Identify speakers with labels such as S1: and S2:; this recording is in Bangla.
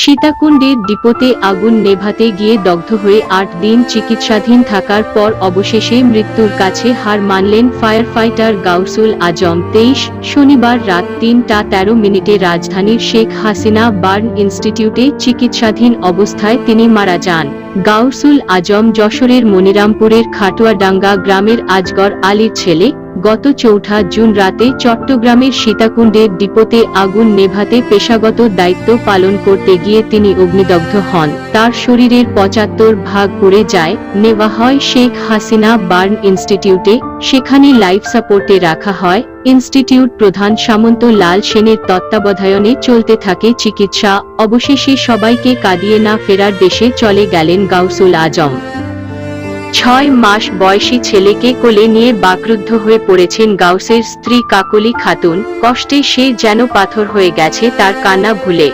S1: সীতাকুণ্ডের ডিপোতে আগুন নেভাতে গিয়ে দগ্ধ হয়ে আট দিন চিকিৎসাধীন থাকার পর অবশেষে মৃত্যুর কাছে হার মানলেন ফায়ার ফাইটার গাউসুল আজম। তেইশ শনিবার রাত তিনটা তেরো মিনিটে রাজধানীর শেখ হাসিনা বার্ন ইনস্টিটিউটে চিকিৎসাধীন অবস্থায় তিনি মারা যান। গাউসুল আজম যশোরের মনিরামপুরের খাটুয়াডাঙ্গা গ্রামের আজগর আলীর ছেলে, গত চৌঠা জুন রাতে চট্টগ্রামের সীতাকুণ্ডের ডিপোতে আগুন নেভাতে পেশাগত দায়িত্ব পালন করতে গিয়ে তিনি অগ্নিদগ্ধ হন। তার শরীরের পঁচাত্তর ভাগ পড়ে যায়। নেওয়া হয় শেখ হাসিনা বার্ন ইনস্টিটিউটে। সেখানে লাইফ সাপোর্টে রাখা হয়। ইনস্টিটিউট প্রধান সামন্ত লাল সেনের তত্ত্বাবধায়নে চলতে থাকে চিকিৎসা। অবশেষে সবাইকে কাঁদিয়ে না ফেরার দেশে চলে গেলেন গাউসুল আজম। ছয় মাস বয়সী ছেলেকে কোলে নিয়ে বাকরুদ্ধ হয়ে পড়েছেন গাউসের স্ত্রী কাকলি খাতুন। কষ্টে সে যেন পাথর হয়ে গেছে, তার কান্না ভুলে।